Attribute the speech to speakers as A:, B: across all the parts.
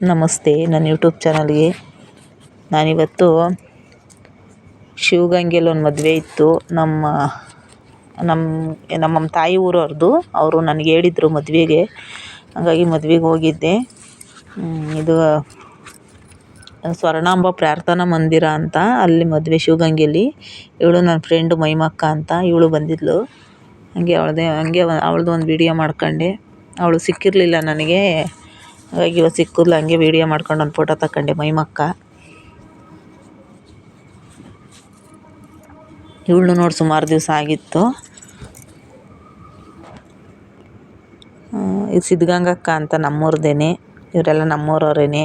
A: ನಮಸ್ತೆ, ನನ್ನ ಯೂಟ್ಯೂಬ್ ಚಾನಲ್ಗೆ. ನಾನಿವತ್ತು ಶಿವಗಂಗೆಯಲ್ಲಿ ಒಂದು ಮದುವೆ ಇತ್ತು. ನಮ್ಮ ನಮ್ಮ ನಮ್ಮ ತಾಯಿ ಊರವ್ರದ್ದು. ಅವರು ನನಗೆ ಹೇಳಿದ್ರು ಮದುವೆಗೆ. ಹಾಗಾಗಿ ಮದುವೆಗೆ ಹೋಗಿದ್ದೆ. ಇದು ಸ್ವರ್ಣಾಂಬ ಪ್ರಾರ್ಥನಾ ಮಂದಿರ ಅಂತ, ಅಲ್ಲಿ ಮದುವೆ ಶಿವಗಂಗೆಯಲ್ಲಿ ಇವಳು ನನ್ನ ಫ್ರೆಂಡು ಮೈಮಕ್ಕ ಅಂತ ಇವಳು ಬಂದಿದ್ಲು. ಹಾಗೆ ಅವಳದೇ, ಹಂಗೆ ಅವಳದ್ದು ಒಂದು ವಿಡಿಯೋ ಮಾಡ್ಕೊಂಡೆ. ಅವಳು ಸಿಕ್ಕಿರಲಿಲ್ಲ ನನಗೆ. ಹಾಗಾಗಿ ಇವತ್ತು ಸಿಕ್ಕಿದ್ಲು, ಹಂಗೆ ವಿಡಿಯೋ ಮಾಡ್ಕೊಂಡು ಒಂದು ಫೋಟೋ ತಗೊಂಡೆ ಮೈಮಕ್ಕ. ಇವಳು ನೋಡಿ ಸುಮಾರು ದಿವಸ ಆಗಿತ್ತು. ಇದು ಸಿದ್ಧಗಂಗಕ್ಕ ಅಂತ ನಮ್ಮೂರ್ದೇನೆ, ಇವರೆಲ್ಲ ನಮ್ಮೂರವರೇನೆ.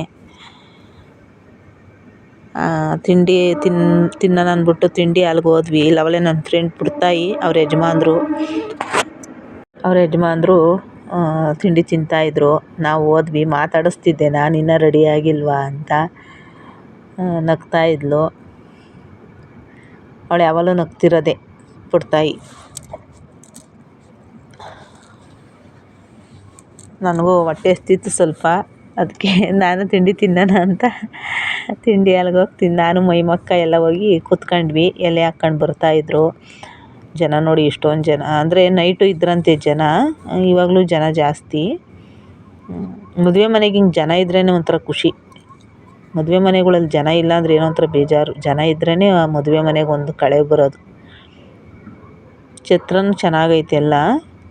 A: ತಿಂಡಿ ತಿನ್, ತಿನ್ನೋಣ ಅಂದ್ಬಿಟ್ಟು ತಿಂಡಿ ಅಲ್ಲಿಗೆ ಹೋದ್ವಿ. ಅವಳೇ ನನ್ನ ಫ್ರೆಂಡ್ ಪುಡ್ತಾಯಿ, ಅವ್ರ ಯಜಮಾನ್ರು. ಅವ್ರ ಯಜಮಾನ್ರು ತಿಂಡಿ ತಿಂತಾಯಿದ್ರು ನಾವು ಹೋದ್ವಿ, ಮಾತಾಡಿಸ್ತಿದ್ದೆ, ನಾನು ಇನ್ನೂ ರೆಡಿ ಆಗಿಲ್ವಾ ಅಂತ. ನಗ್ತಾ ಇದ್ಲು. ಅವಳು ಯಾವಾಗಲೂ ನಗ್ತಿರೋದೆ ಪುಟ್ತಾಯಿ ನನಗೂ ಹೊಟ್ಟೆ ಹಸ್ತಿತ್ತು ಸ್ವಲ್ಪ ಅದಕ್ಕೆ ನಾನು ತಿಂಡಿ ತಿನ್ನೋಣ ಅಂತ ತಿಂಡಿ ಅಲ್ಲಿಗೆ ಹೋಗಿ ನಾನು ಮೈಮಕ್ಕ ಎಲ್ಲ ಹೋಗಿ ಕೂತ್ಕೊಂಡ್ವಿ, ಎಲೆ ಹಾಕ್ಕೊಂಡು ಬರ್ತಾಯಿದ್ರು ಜನ ನೋಡಿ ಇಷ್ಟೊಂದು ಜನ, ಅಂದರೆ ನೈಟು ಇದ್ರಂತೆ ಜನ, ಇವಾಗಲೂ ಜನ ಜಾಸ್ತಿ. ಮದುವೆ ಮನೆಗೆ ಹಿಂಗೆ ಜನ ಇದ್ರೇ ಒಂಥರ ಖುಷಿ. ಮದುವೆ ಮನೆಗಳಲ್ಲಿ ಜನ ಇಲ್ಲ ಅಂದರೆ ಏನೋ ಒಂಥರ ಬೇಜಾರು. ಜನ ಇದ್ರೇ ಆ ಮದುವೆ ಮನೆಗೆ ಒಂದು ಕಳೆ ಬರೋದು. ಛತ್ರನೂ ಚೆನ್ನಾಗೈತೆ ಎಲ್ಲ,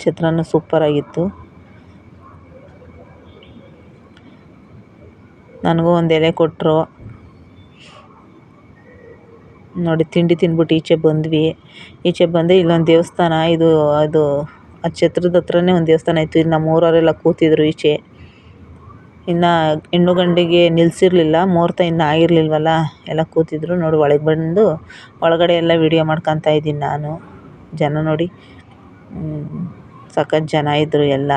A: ಛತ್ರನೂ ಸೂಪರಾಗಿತ್ತು ನನಗೂ ಒಂದು ಎಲೆ ಕೊಟ್ಟರು ನೋಡಿ, ತಿಂಡಿ ತಿಂದ್ಬಿಟ್ಟು ಈಚೆ ಬಂದ್ವಿ. ಈಚೆ ಬಂದು ಇಲ್ಲೊಂದು ದೇವಸ್ಥಾನ, ಇದು, ಅದು, ಆ ಛತ್ರದ ಹತ್ರನೇ ಒಂದು ದೇವಸ್ಥಾನ ಇತ್ತು. ಇಲ್ಲಿ ನಮ್ಮ ಊರವರೆಲ್ಲ ಕೂತಿದ್ರು ಈಚೆ. ಇನ್ನು ಹೆಣ್ಣು ಗಂಡಿಗೆ ನಿಲ್ಲಿಸಿರ್ಲಿಲ್ಲ ಮುಹೂರ್ತ ಇನ್ನೂ ಆಗಿರಲಿಲ್ವಲ್ಲ, ಎಲ್ಲ ಕೂತಿದ್ರು. ನೋಡಿ, ಒಳಗೆ ಬಂದು ಒಳಗಡೆ ಎಲ್ಲ ವೀಡಿಯೋ ಮಾಡ್ಕೊತಾ ಇದ್ದೀನಿ ನಾನು. ಜನ ನೋಡಿ. ಸಖತ್ ಜನ ಇದ್ದರು ಎಲ್ಲ.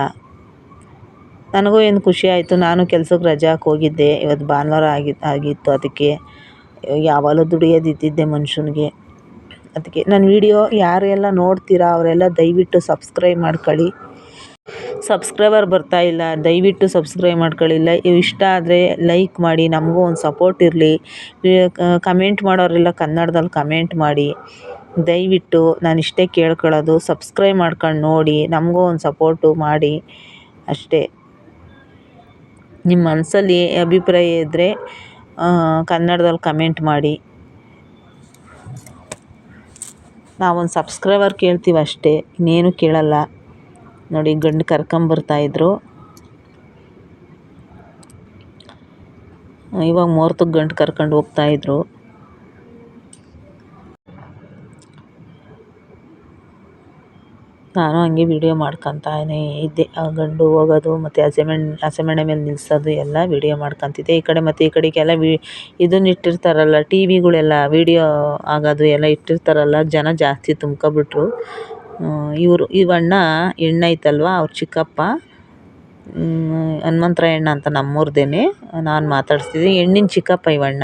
A: ನನಗೂ ಏನು ಖುಷಿ ಆಯಿತು, ನಾನು ಕೆಲ್ಸಕ್ಕೆ ರಜೆ ಹಾಕಿ ಹೋಗಿದ್ದೆ. ಇವತ್ತು ಭಾನುವಾರ ಆಗಿ, ಆಗಿತ್ತು ಅದಕ್ಕೆ. ಯಾವಾಗಲೂ ದುಡಿಯೋದು ಇದ್ದಿದ್ದೇ ಮನುಷ್ಯನಿಗೆ. ಅದಕ್ಕೆ ನನ್ನ ವಿಡಿಯೋ ಯಾರೆಲ್ಲ ನೋಡ್ತೀರಾ ಅವರೆಲ್ಲ ದಯವಿಟ್ಟು ಸಬ್ಸ್ಕ್ರೈಬ್ ಮಾಡ್ಕೊಳ್ಳಿ. ಸಬ್ಸ್ಕ್ರೈಬರ್ ಬರ್ತಾ ಇಲ್ಲ, ದಯವಿಟ್ಟು ಸಬ್ಸ್ಕ್ರೈಬ್ ಮಾಡ್ಕೊಳ್ಳಿಲ್ಲ ಇಷ್ಟ ಆದರೆ ಲೈಕ್ ಮಾಡಿ, ನಮಗೂ ಒಂದು ಸಪೋರ್ಟ್ ಇರಲಿ. ಕಮೆಂಟ್ ಮಾಡೋರೆಲ್ಲ ಕನ್ನಡದಲ್ಲಿ ಕಮೆಂಟ್ ಮಾಡಿ. ದಯವಿಟ್ಟು ನಾನು ಇಷ್ಟೇ ಕೇಳ್ಕೊಳ್ಳೋದು, ಸಬ್ಸ್ಕ್ರೈಬ್ ಮಾಡ್ಕೊಂಡು ನೋಡಿ, ನಮಗೂ ಒಂದು ಸಪೋರ್ಟು ಮಾಡಿ ಅಷ್ಟೇ. ನಿಮ್ಮ ಮನಸ್ಸಲ್ಲಿ ಅಭಿಪ್ರಾಯ ಇದ್ದರೆ ಕನ್ನಡದಲ್ಲಿ ಕಮೆಂಟ್ ಮಾಡಿ. ನಾವೊಂದು ಸಬ್ಸ್ಕ್ರೈಬರ್ ಕೇಳ್ತೀವಿ ಅಷ್ಟೇ, ಇನ್ನೇನು ಕೇಳಲ್ಲ. ನೋಡಿ, ಗಂಡು ಕರ್ಕೊಂಬರ್ತಾಯಿದ್ರು ಇವಾಗ ಮುಹೂರ್ತಕ್ಕೆ ಗಂಟು ಕರ್ಕೊಂಡು ಹೋಗ್ತಾಯಿದ್ರು ನಾನು ಹಂಗೆ ವೀಡಿಯೋ ಮಾಡ್ಕೊತಾನೇ ಇದ್ದೆ. ಆ ಗಂಡು ಹೋಗೋದು, ಮತ್ತು ಹಸೆಮಣ್ಣು ಹಸೆಮಣೆ ಮೇಲೆ ನಿಲ್ಲಿಸೋದು ಎಲ್ಲ ವೀಡಿಯೋ ಮಾಡ್ಕೊತಿದ್ದೆ. ಈ ಕಡೆ ಮತ್ತು ಈ ಕಡೆಗೆಲ್ಲ ವಿ, ಇದನ್ನ ಇಟ್ಟಿರ್ತಾರಲ್ಲ ಟಿ ವಿಗಳೆಲ್ಲ ವೀಡಿಯೋ ಆಗೋದು ಎಲ್ಲ ಇಟ್ಟಿರ್ತಾರಲ್ಲ, ಜನ ಜಾಸ್ತಿ ತುಂಬ್ಕೊಬಿಟ್ರು. ಇವರು ಇವಣ್ಣ ಹೆಣ್ಣೈತಲ್ವ, ಅವ್ರ ಚಿಕ್ಕಪ್ಪ. ಹನುಮಂತರಾಯಣ್ಣ ಅಂತ ನಮ್ಮೂರ್ದೇನೆ, ನಾನು ಮಾತಾಡಿಸ್ತಿದ್ದೆ. ಹೆಣ್ಣಿನ ಚಿಕ್ಕಪ್ಪ ಇವಣ್ಣ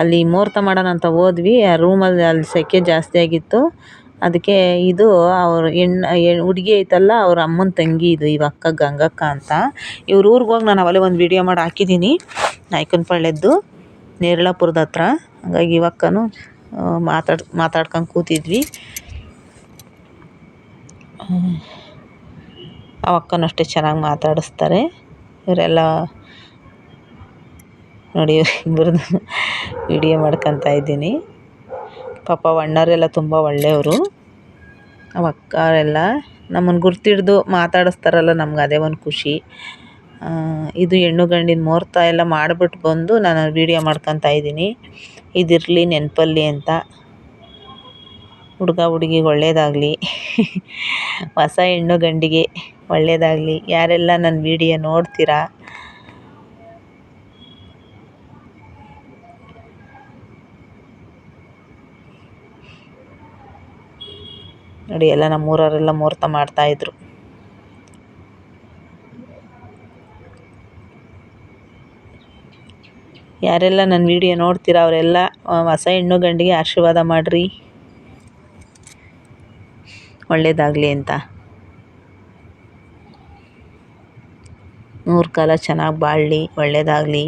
A: ಅಲ್ಲಿ ಮುಹೂರ್ತ ಮಾಡೋಣ ಅಂತ ಹೋದ್ವಿ. ಆ ರೂಮಲ್ಲಿ ಅಲ್ಲಿ ಸೆಕೆ ಜಾಸ್ತಿ ಆಗಿತ್ತು. ಅದಕ್ಕೆ ಇದು ಅವ್ರ ಹೆಣ್ಣು ಹುಡುಗಿ ಐತಲ್ಲ ಅವ್ರ ಅಮ್ಮನ ತಂಗಿ ಇದು, ಇವ ಅಕ್ಕ ಗಂಗಕ್ಕ ಅಂತ. ಇವ್ರ ಊರಿಗೆ ಹೋಗಿ ನಾನು ಅವಲೇ ಒಂದು ವಿಡಿಯೋ ಮಾಡಿ ಹಾಕಿದ್ದೀನಿ ನಾಯಕನಪಾಳ್ಯದ್ದು ನೇರಳಾಪುರದ ಹತ್ರ. ಹಾಗಾಗಿ ಇವಕ್ಕನೂ ಮಾತಾಡ್, ಮಾತಾಡ್ಕೊಂಡು ಕೂತಿದ್ವಿ. ಆ ಅಷ್ಟೇ ಚೆನ್ನಾಗಿ ಮಾತಾಡಿಸ್ತಾರೆ. ಇವರೆಲ್ಲ ನೋಡಿ ಇಬ್ಬರದ್ದು ವಿಡಿಯೋ ಮಾಡ್ಕೊತಾ ಇದ್ದೀನಿ. ಪಾಪ ಅಣ್ಣರೆಲ್ಲ ತುಂಬ ಒಳ್ಳೆಯವರು. ನಮ್ಮ ಅಕ್ಕರೆಲ್ಲ ನಮ್ಮನ್ನು ಗುರ್ತಿಡ್ದು ಮಾತಾಡಿಸ್ತಾರಲ್ಲ ನಮ್ಗೆ ಅದೇ ಒಂದು ಖುಷಿ. ಇದು ಹೆಣ್ಣು ಗಂಡಿನ ಮುಹೂರ್ತ ಎಲ್ಲ ಮಾಡಿಬಿಟ್ಟು ಬಂದು ನಾನು ವೀಡಿಯೋ ಮಾಡ್ಕೊತಾ ಇದ್ದೀನಿ. ಇದಿರಲಿ, ನೆನಪಲ್ಲಿ ಅಂತ. ಹುಡುಗ ಹುಡುಗಿಗೆ ಒಳ್ಳೆಯದಾಗಲಿ ಹೊಸ ಹೆಣ್ಣು ಗಂಡಿಗೆ ಒಳ್ಳೆಯದಾಗಲಿ ಯಾರೆಲ್ಲ ನನ್ನ ವೀಡಿಯೋ ನೋಡ್ತೀರಾ? ನೋಡಿ, ಎಲ್ಲ ನಮ್ಮೂರವರೆಲ್ಲ ಮುಹೂರ್ತ ಮಾಡ್ತಾಯಿದ್ರು ಯಾರೆಲ್ಲ ನನ್ನ ವಿಡಿಯೋ ನೋಡ್ತೀರಾ, ಅವರೆಲ್ಲ ಹೊಸ ಹೆಣ್ಣು ಗಂಡಿಗೆ ಆಶೀರ್ವಾದ ಮಾಡಿರಿ. ಒಳ್ಳೆಯದಾಗಲಿ ಅಂತ. ನೂರು ಕಾಲ ಚೆನ್ನಾಗಿ ಬಾಳಲಿ ಒಳ್ಳೆಯದಾಗಲಿ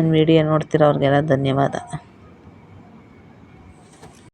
A: ನನ್ನ ವಿಡಿಯೋ ನೋಡ್ತಿರೋರಿಗೆಲ್ಲ ಧನ್ಯವಾದ.